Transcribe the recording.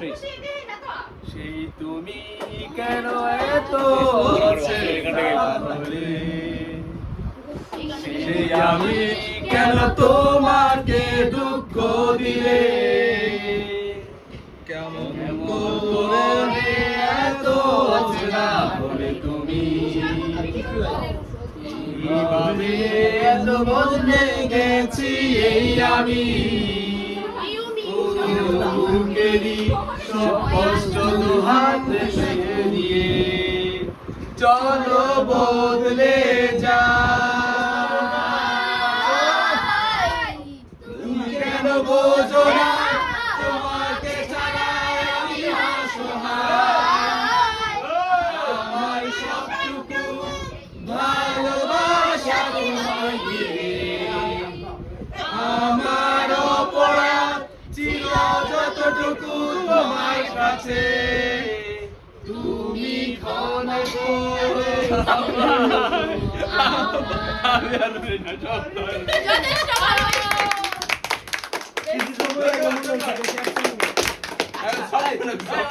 সেই তুমি কেন এত সেই আমি কেন তোমাকে দুঃখ দিলে? কেমন করে এত অচেনা আমি? বুকেরই সব কষ্ট দুহাত দিয়ে। চলো বদলে কাছে তুমি ক্ষমা করে আমি আর যথেষ্ট ভালো। সব